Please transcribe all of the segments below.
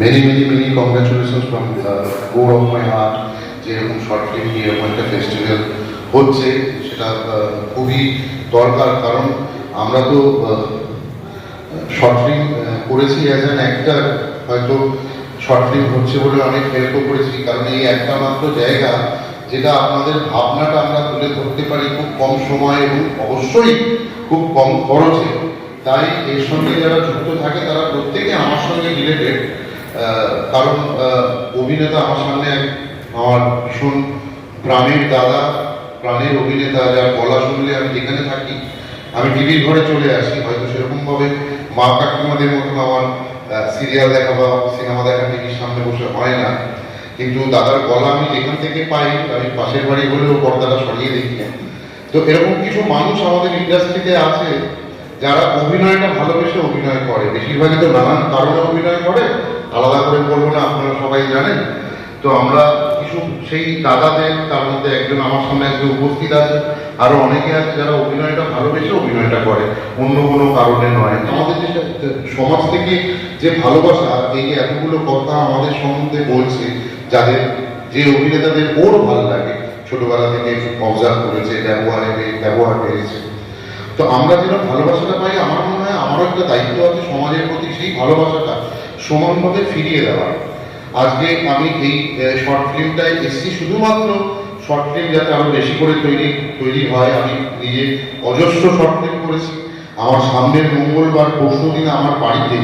Many many many congratulation from core of my heart যে এরকম short film নিয়ে এরকম একটা ফেস্টিভ্যাল হচ্ছে, সেটা খুবই দরকার। কারণ আমরা তো শর্ট ফিল্ম করেছি অ্যাজ অ্যান অ্যাক্টার হয়তো শর্ট ফিল্ম হচ্ছে বলে অনেক হেল্পও করেছি। কারণ এই একটা মাত্র জায়গা যেটা আপনাদের ভাবনাটা আমরা তুলে ধরতে পারি খুব কম সময় এবং অবশ্যই খুব কম খরচে। তাই এর সঙ্গে যারা যুক্ত থাকে, তারা প্রত্যেকে আমার সঙ্গে রিলেটেড কারণ অভিনেতা আমার সামনে আমার ভীষণ প্রাণের দাদা, প্রাণের অভিনেতা, যার গলা শুনলে আমি যেখানে থাকি, আমি টিভির ঘরে চলে আসি। হয়তো সেরকমভাবে মা কাকিমাদের মতন আমার সিরিয়াল দেখা বা সিনেমা দেখা টিভির সামনে বসে হয় না। কিন্তু দাদার গলা আমি যেখান থেকে পাই, আমি পাশের বাড়ি হলেও পর্দাটা সরিয়ে দেখি। তো এরকম কিছু মানুষ আমাদের ইন্ডাস্ট্রিতে আছে, যারা অভিনয়টা ভালোবেসে অভিনয় করে। বেশিরভাগই তো নানান কারণে অভিনয় করে আলাদা করে বলব না, আপনারা সবাই জানেন। তো আমরা কিছু, সেই দাদাদের, তার মধ্যে একজন আমার সামনে একজন উপস্থিত আছে, আরও অনেকে আছে যারা অভিনয়টা ভালোবেসে অভিনয়টা করে, অন্য কোনো কারণে নয়। আমাদের যে সমাজ থেকে যে ভালোবাসা, এই যে এতগুলো কথা আমাদের সম্বন্ধে বলছে, যাদের, যে অভিনেতাদের ওর ভালো লাগে, ছোটবেলা থেকে অবজার্ভ করেছে, ব্যবহারে, ব্যবহার পেয়েছে। তো আমরা যেন ভালোবাসাটা পাই আমার মনে হয় আমারও একটা দায়িত্ব আছে সমাজের প্রতি সেই ভালোবাসাটা সমানভাবে ফিরিয়ে দেওয়ার। আজকে আমি এই শর্ট ফিল্মটায় এসেছি শুধুমাত্র শর্ট ফিল্ম যাতে আরও বেশি করে তৈরি তৈরি হয়। আমি নিজে অজস্র শর্ট ফিল্ম করেছি। আমার সামনের মঙ্গলবার, পরশু দিন আমার বাড়িতে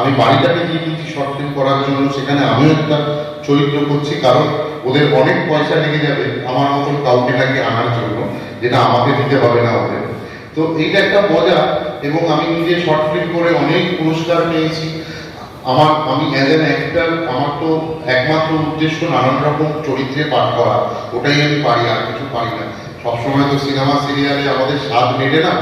আমি বাড়িটাকে দিয়ে দিচ্ছি শর্ট ফিল্ম করার জন্য। সেখানে আমিও একটা চরিত্র করছি কারণ ওদের অনেক পয়সা লেগে যাবে আমার মতন কাউকে নাকি আনার জন্য, যেটা আমাকে দিতে হবে না ওদের। তো এইটা একটা মজা। এবং আমি নিজে শর্ট ফিল্ম করে অনেক পুরস্কার পেয়েছি। আমার, আমি অ্যাজ অ্যান অ্যাক্টার আমার তো একমাত্র উদ্দেশ্য নানান রকম চরিত্রে পাঠ করা। ওটাই আমি পারি, আর কিছু পারি না। সবসময় তো সিনেমা সিরিয়ালে আমাদের স্বাদ মেটে না,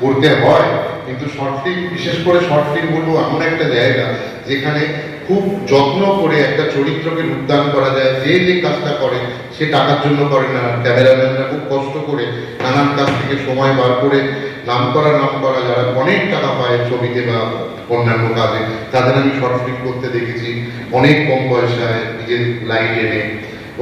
করতে হয়। কিন্তু শর্ট ফিল্ম বিশেষ করে শর্ট ফিল্ম হলো এমন একটা জায়গা যেখানে খুব যত্ন করে একটা চরিত্রকে রূপদান করা যায়। যে যে কাজটা করে, সে টাকার জন্য করে না। ক্যামেরাম্যানরা খুব কষ্ট করে নানান কাজ থেকে সময় বার করে নাম করা নাম করা যারা অনেক টাকা পায় ছবিতে বা অন্যান্য কাজে, তাদের আমি শর্ট ফিল্ম করতে দেখেছি। অনেক কম পয়সায় নিজের লাইন এনে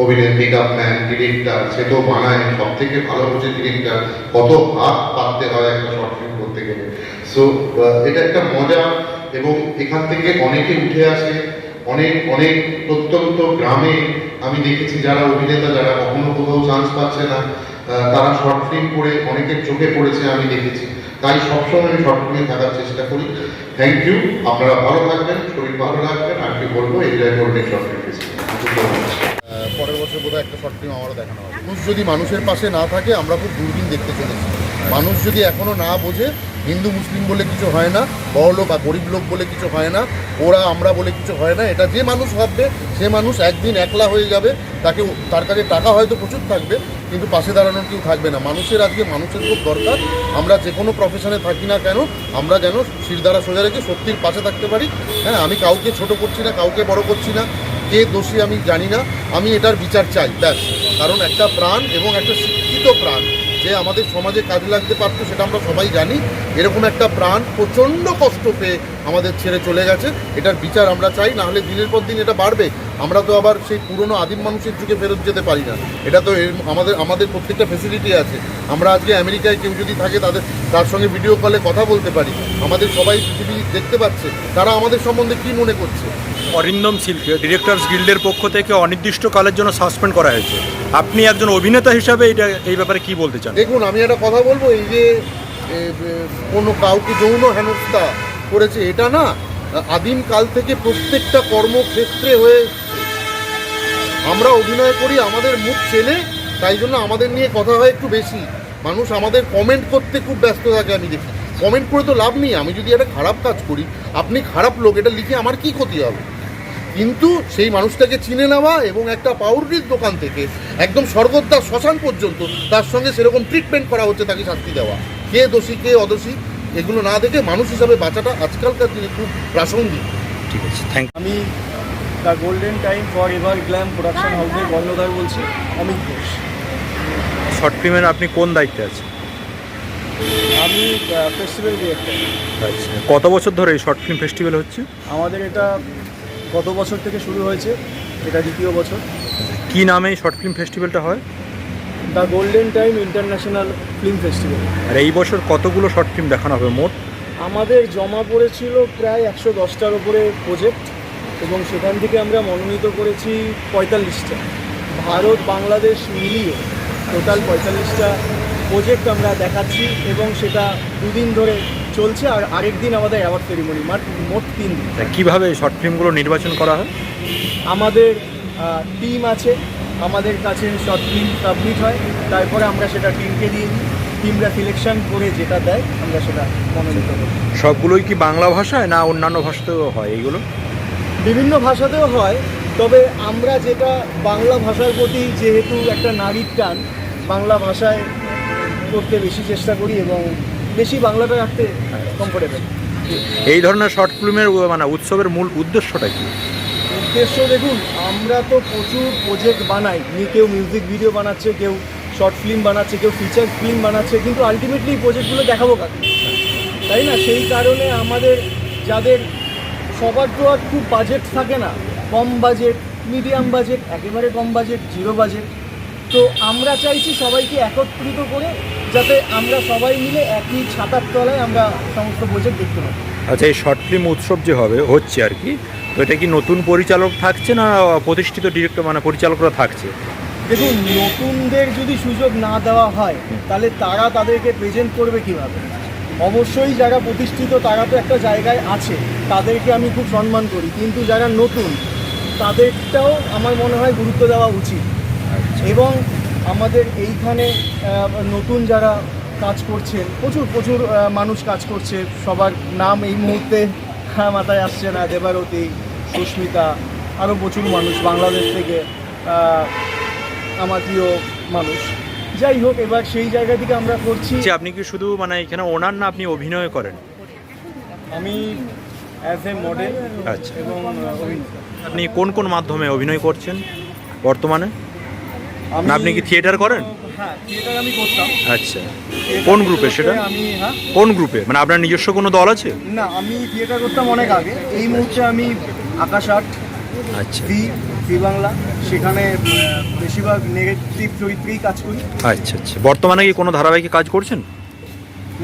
অভিনয় মেকআপ ম্যান ডিরেক্টর সে তো বানায় সব থেকে ভালো হচ্ছে ডিরেক্টর কত হাত পাততে হয় একটা শর্ট ফিল্ম করতে গেলে। সো এটা একটা মজা এবং এখান থেকে অনেকে উঠে আসে। অনেক অনেক প্রত্যন্ত গ্রামে আমি দেখেছি যারা অভিনেতা, যারা কখনো কোথাও চান্স পাচ্ছে না তারা শর্ট ফিল্ম করে অনেকের চোখে পড়েছে, আমি দেখেছি। তাই সবসময় আমি শর্ট ফিল্মে থাকার চেষ্টা করি। থ্যাংক ইউ আপনারা ভালো থাকবেন, শরীর ভালো রাখবেন, আর কি বলব, এনজয় করবেন শর্ট ফিল্ম পরের বছর বোধহয় একটা শর্ট ফিল্ম আমারও দেখানো হবে। মানুষ যদি মানুষের পাশে না থাকে, আমরা খুব দূরবীন দেখতে চলেছি। মানুষ যদি এখনও না বোঝে হিন্দু, মুসলিম বলে কিছু হয় না বড় লোক বা গরিব লোক বলে কিছু হয় না, ওরা, আমরা বলে কিছু হয় না, এটা যে মানুষ ভাববে, সে মানুষ একদিন একলা হয়ে যাবে, তাকে তার কাছে টাকা হয়তো প্রচুর থাকবে, কিন্তু পাশে দাঁড়ানোর কেউ থাকবে না। মানুষের আজকে মানুষের খুব দরকার, আমরা যে কোনো প্রফেশনে থাকি না কেন, আমরা যেন শিরদারা সোজা রেখে সত্যির পাশে থাকতে পারি। হ্যাঁ আমি কাউকে ছোট করছি না, কাউকে বড় করছি না, কে দোষী আমি জানি না, আমি এটার বিচার চাই, ব্যাস। কারণ একটা প্রাণ এবং একটা শিক্ষিত প্রাণ যে আমাদের সমাজে কাজে লাগতে পারতো সেটা আমরা সবাই জানি। এরকম একটা প্রাণ প্রচণ্ড কষ্ট পেয়ে আমাদের ছেড়ে চলে গেছে। এটার বিচার আমরা চাই না হলে দিনের পর দিন এটা বাড়বে। আমরা তো আবার সেই পুরনো আদিম মানুষের যুগে ফেরত যেতে পারি না। এটা তো আমাদের আমাদের প্রত্যেকটা ফেসিলিটি আছে। আমরা আজকে আমেরিকায় কেউ যদি থাকে তাদের, তার সঙ্গে ভিডিও কলে কথা বলতে পারি। আমাদের সবাই পৃথিবী দেখতে পাচ্ছে। তারা আমাদের সম্বন্ধে কী মনে করছে? অরিন্দম সিলকে ডিরেক্টরস গিল্ডের পক্ষ থেকে অনির্দিষ্টকালের জন্য সাসপেন্ড করা হয়েছে। আপনি একজন অভিনেতা হিসাবে এটা এই ব্যাপারে কি বলতে চান? দেখুন, আমি একটা কথা বলব, এই যে কোনো কাউকে যৌন হেনস্থা করেছে, এটা না, আদিম কাল থেকে প্রত্যেকটা কর্মক্ষেত্রে হয়ে আমরা অভিনয় করি আমাদের মুখ চেনে তাই জন্য আমাদের নিয়ে কথা হয় একটু বেশি। মানুষ আমাদের কমেন্ট করতে খুব ব্যস্ত থাকে, আমি দেখি। কমেন্ট করে তো লাভ নেই, আমি যদি একটা খারাপ কাজ করি, আপনি খারাপ লোক, এটা লিখে আমার কি ক্ষতি হবে? কিন্তু সেই মানুষটাকে চিনে নেওয়া এবং একটা পাউরুটির দোকান থেকে একদম স্বর্গদ্বার শ্মশান পর্যন্ত তার সঙ্গে সেরকম ট্রিটমেন্ট করা হচ্ছে তাকে শাস্তি দেওয়া। কে দোষী কে অদোষী এগুলো না দেখে মানুষ হিসাবে বাঁচাটা আজকালকার দিনে খুব প্রাসঙ্গিক। ঠিক আছে থ্যাংক আমি the golden time forever glam production হাউসের কর্ণধার বলছি অমিত ঘোষ শর্ট ফিল্মের আপনি কোন দায়িত্বে আছেন? আমি ফেস্টিভ্যাল ডিরেক্টর আচ্ছা কত বছর ধরে এই শর্ট ফিল্ম ফেস্টিভ্যাল হচ্ছে? আমাদের এটা গত বছর থেকে শুরু হয়েছে? এটা দ্বিতীয় বছর। কি নামে এই শর্ট ফিল্ম ফেস্টিভ্যালটা হয়? The golden time international film festival. আর এই বছর কতগুলো শর্ট ফিল্ম দেখানো হবে মোট? আমাদের জমা পড়েছিল প্রায় একশো দশটার উপরে প্রজেক্ট এবং সেখান থেকে আমরা মনোনীত করেছি পঁয়তাল্লিশটা। ভারত বাংলাদেশ মিলিয়ে টোটাল পঁয়তাল্লিশটা প্রজেক্ট আমরা দেখাচ্ছি এবং সেটা দুদিন ধরে চলছে আর আরেক দিন আমাদের অ্যাওয়ার্ড সেরিমনি মাঠ মোট তিন দিন। কীভাবে শর্ট ফিল্মগুলো নির্বাচন করা হয়? আমাদের টিম আছে আমাদের কাছে শর্ট ফিল্ম সাবমিট হয় তারপরে আমরা সেটা টিমকে দিয়ে দিই টিমরা সিলেকশন করে যেটা দেয় আমরা সেটা মনোনীত করি। সবগুলোই কি বাংলা ভাষায় না অন্যান্য ভাষাতেও হয় এইগুলো? বিভিন্ন ভাষাতেও হয় তবে আমরা যেটা বাংলা ভাষার প্রতি যেহেতু একটা নারীর টান বাংলা ভাষায় করতে বেশি চেষ্টা করি এবং বেশি বাংলাটা রাখতে কমফোর্টেবল এই ধরনের শর্ট ফিল্মের মানে উৎসবের মূল উদ্দেশ্যটা কি? উদ্দেশ্য দেখুন আমরা তো প্রচুর প্রজেক্ট বানাই। নিয়ে কেউ মিউজিক ভিডিও বানাচ্ছে কেউ শর্ট ফিল্ম বানাচ্ছে কেউ ফিচার ফিল্ম বানাচ্ছে কিন্তু আলটিমেটলি প্রজেক্টগুলো দেখাবো কাকে? তাই না? সেই কারণে আমাদের যাদের সবার তো আর খুব বাজেট থাকে না কম বাজেট মিডিয়াম বাজেট একেবারে কম বাজেট জিরো বাজেট তো আমরা চাইছি সবাইকে একত্রিত করে যাতে আমরা সবাই মিলে একই ছাতার তলায় আমরা সমস্ত প্রজেক্ট দেখতে পাই। আচ্ছা এই শর্ট ফিল্ম উৎসব যে হবে হচ্ছে আর কি তো এটা কি নতুন পরিচালক থাকছে না প্রতিষ্ঠিত ডিরেক্টর মানে পরিচালকরা থাকছে? দেখুন নতুনদের যদি সুযোগ না দেওয়া হয় তাহলে তারা তাদেরকে প্রেজেন্ট করবে কীভাবে? অবশ্যই যারা প্রতিষ্ঠিত তারা তো একটা জায়গায় আছে তাদেরকে আমি খুব সম্মান করি। কিন্তু যারা নতুন তাদেরটাও আমার মনে হয় গুরুত্ব দেওয়া উচিত। এবং আমাদের এইখানে নতুন যারা কাজ করছেন প্রচুর প্রচুর মানুষ কাজ করছে। সবার নাম এই মুহূর্তে মাথায় আসছে না দেবারতী সুস্মিতা আরও প্রচুর মানুষ বাংলাদেশ থেকে আমার প্রিয় মানুষ। যাই হোক এবার সেই জায়গা থেকে আমরা করছি যে আপনি কি শুধু মানে এখানে ওনার না আপনি অভিনয় করেন? আমি অ্যাজ এ মডেল আচ্ছা। এবং আপনি কোন কোন মাধ্যমে অভিনয় করছেন বর্তমানে? আপনি কি থিয়েটার করেন? হ্যাঁ থিয়েটার আমি করতাম। আচ্ছা। কোন গ্রুপে সেটা? আমি হ্যাঁ। কোন গ্রুপে মানে আপনার নিজস্ব কোনো দল আছে? না আমি থিয়েটার করতাম অনেক আগে। এই মুহূর্তে আমি আকাশ আট আচ্ছা। ভি ভি বাংলা সেখানে বেশিরভাগ নেগেটিভ চরিত্রেই কাজ করি। আচ্ছা আচ্ছা। বর্তমানে কি কোনো ধারাবাহিকে কাজ করছেন?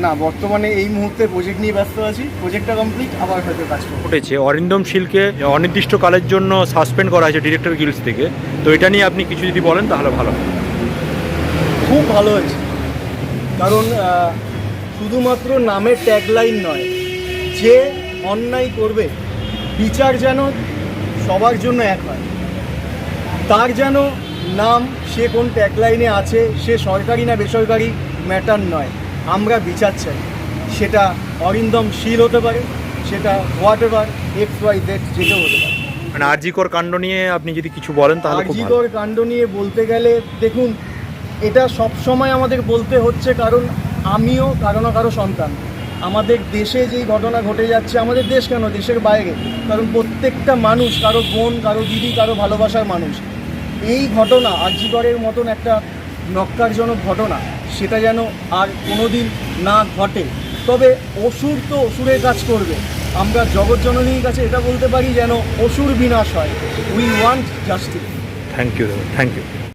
না বর্তমানে এই মুহূর্তে প্রজেক্ট নিয়ে ব্যস্ত আছি। প্রজেক্টটা কমপ্লিট আবার হয়তো কাজ করব। ঘটেছে অরিন্দম শীলকে অনির্দিষ্টকালের জন্য সাসপেন্ড করা হয়েছে ডিরেক্টর গিলস থেকে। তো এটা নিয়ে আপনি কিছু যদি বলেন তাহলে ভালো। খুব ভালো হয়েছে। কারণ শুধুমাত্র নামের ট্যাগলাইন নয় যে অন্যায় করবে বিচার যেন সবার জন্য এক হয়। তার যেন নাম সে কোন ট্যাগলাইনে আছে সে সরকারি না বেসরকারি ম্যাটার নয়। আমরা বিচার চাই। সেটা অরিন্দম শীল হতে পারে সেটা whatever X Y Z যেটাও হতে পারে। মানে আরজিকর কাণ্ড নিয়ে আপনি যদি কিছু বলেন তাহলে আরজিকর কাণ্ড নিয়ে বলতে গেলে দেখুন এটা সব সময় আমাদের বলতে হচ্ছে কারণ আমিও কারও না কারও সন্তান। আমাদের দেশে যেই ঘটনা ঘটে যাচ্ছে আমাদের দেশ কেন? দেশের বাইরে। কারণ প্রত্যেকটা মানুষ কারও বোন কারও দিদি কারও ভালোবাসার মানুষ। এই ঘটনা আরজিকরের মতন একটা নক্কারজনক ঘটনা। সেটা যেন আর কোনো দিন না ঘটে। তবে অসুর তো অসুরের কাজ করবে। আমরা জগৎ জননীর কাছে এটা বলতে পারি যেন অসুর বিনাশ হয়। We want justice thank you thank you